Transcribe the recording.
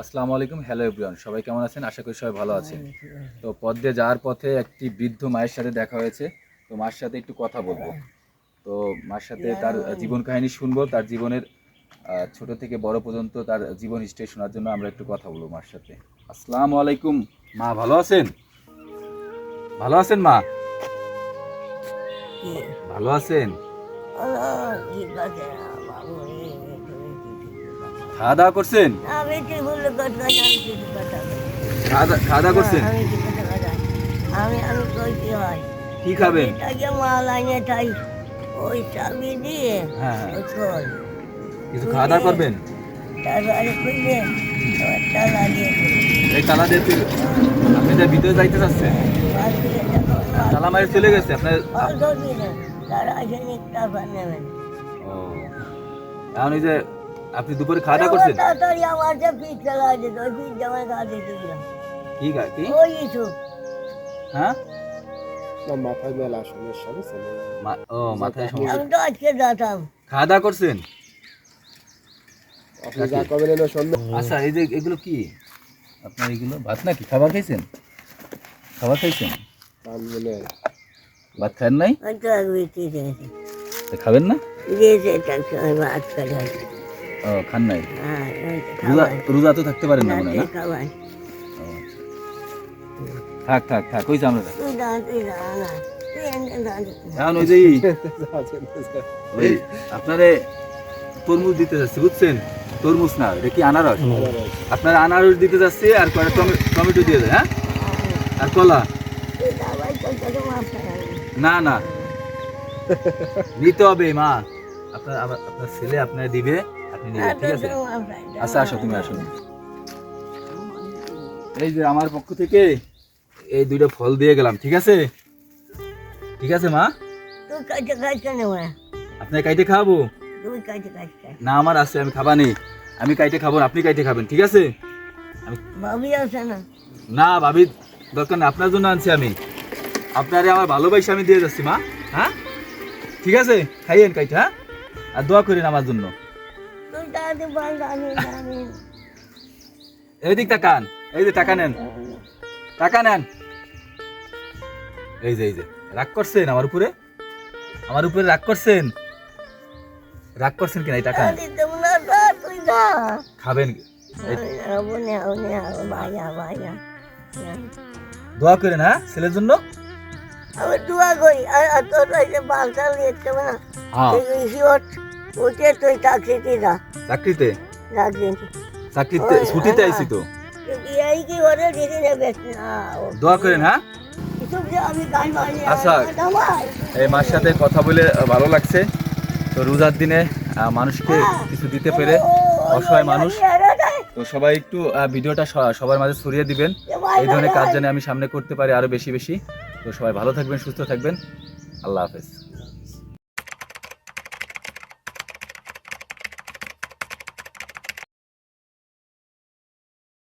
আসসালামু আলাইকুম। Hello everyone সবাই কেমন আছেন? আশা করি সবাই ভালো আছেন। তো পদ্মে যাওয়ার পথে একটি বৃদ্ধ মায়ের সাথে দেখা হয়েছে। তো মার সাথে একটু কথা বলব। তো মার সাথে তার জীবন কাহিনী শুনব। তার জীবনের ছোট থেকে বড় পর্যন্ত তার জীবন হিস্ট্রি শোনার জন্য আমরা একটু কথা বলব মার সাথে। আসসালামু আলাইকুম। মা ভালো আছেন? ভালো আছেন মা? ভালো আছেন? খাওয়া দাওয়া করছেন? আমি কি কথা আমি কিছু কথা খাওয়া দাওয়া- করছেন? আমি কিছু কথা আমি আমি কই কি হয়? কি খাবেন? এটাকে মাল আনিয়ে তাই ওই চাবি দিয়ে হ্যাঁ। কিছু খাওয়া দাওয়া করবেন? তারপরে এবার তালা দিয়ে এই তালা দিয়ে আপনি যে ভিতরে যাইতে চাচ্ছেন? তালা মারি চলে গেছে আপনার। তারা আসেনি নেবেন। ও। এখন এই যে আপনি দুপুরে খাওয়া দাওয়া করছেন? তাড়াতাড়ি আমার যে পিঠ চালা আছে ওই পিঠ জামাই কাছে দিলাম। কি খা- কি? ওই হ্যাঁ? না মাথায় মেলা সমস্যা বুঝছেন ও মাথায় সমস্যা। আমি তো আজকে যেতাম। খাওয়া দাওয়া করছেন? আপনি যা করবেন এনে সন্ধ্যা। আচ্ছা এই যে এগুলো কি? আপনার এগুলো ভাত নাকি? খাবার খাইছেন? খাবার খাইছেন? বলে। ভাত খান নাই? খাবেন না? ভাত খান নাই? হ্যাঁ রোজা রোজা তো থাকতে পারেন না মনে হয়। থাক থাক থাক কইছে আমরা? এখন ওই যে ওই আপনারে তরমুজ দিতে যাচ্ছি বুঝছেন? তরমুজ না এটা কি আনারস? আপনার আনারস দিতে যাচ্ছি আর কয়েকটা টমে- টমেটো দিয়ে দেয় হ্যাঁ? আর কলা? না না। নিতে হবে মা। আপনার আপনার ছেলে আপনার দিবে। আপনি নেবেন ঠিক আছে? আচ্ছা আসো তুমি আসো। এই যে আমার পক্ষ থেকে এই দুইটা ফল দিয়ে গেলাম ঠিক আছে? ঠিক আছে মা? কাছে খাইছে না আপনার কাইটে আমার আছে আমি খাবা নেই আমি কাইটে খাব আপনি কাইটে খাবেন ঠিক আছে? না। না ভাবি দরকার না আপনার জন্য আনছি আমি। আপনারে আমার ভালোবাসা আমি দিয়ে যাচ্ছি মা হ্যাঁ? ঠিক আছে? খাইয়েন কাইটা হ্যাঁ? আর দোয়া করেন আমার জন্য। এইদিক তাকান এই যে টাকা নেন। টাকা নেন। এই যে এই যে রাগ করছেন আমার উপরে? আমার উপরে রাগ করছেন? রাগ করছেন কিনা এই টাকা? খাবেন দোয়া করেন হ্যাঁ ছেলের জন্য? আমি দোয়া করি। আর তোর বালটা লিখতে হ্যাঁ তুই চাকরিতে যা। চাকরিতে? চাকরিতে। চাকরিতে? ছুটিতে আইছি তো এই কি ওরে দিদি নেবে না দোয়া করেন হ্যাঁ? কিছু যে আমি গান বাজে আচ্ছা। এই মার সাথে কথা বলে ভালো লাগছে। তো রোজার দিনে মানুষকে কিছু দিতে পেরে অসহায় মানুষ। তো সবাই একটু ভিডিওটা সবার মাঝে ছড়িয়ে দিবেন। এই ধরনের কাজ যেন আমি সামনে করতে পারি আরও বেশি বেশি। তো সবাই ভালো থাকবেন সুস্থ থাকবেন। আল্লাহ হাফেজ।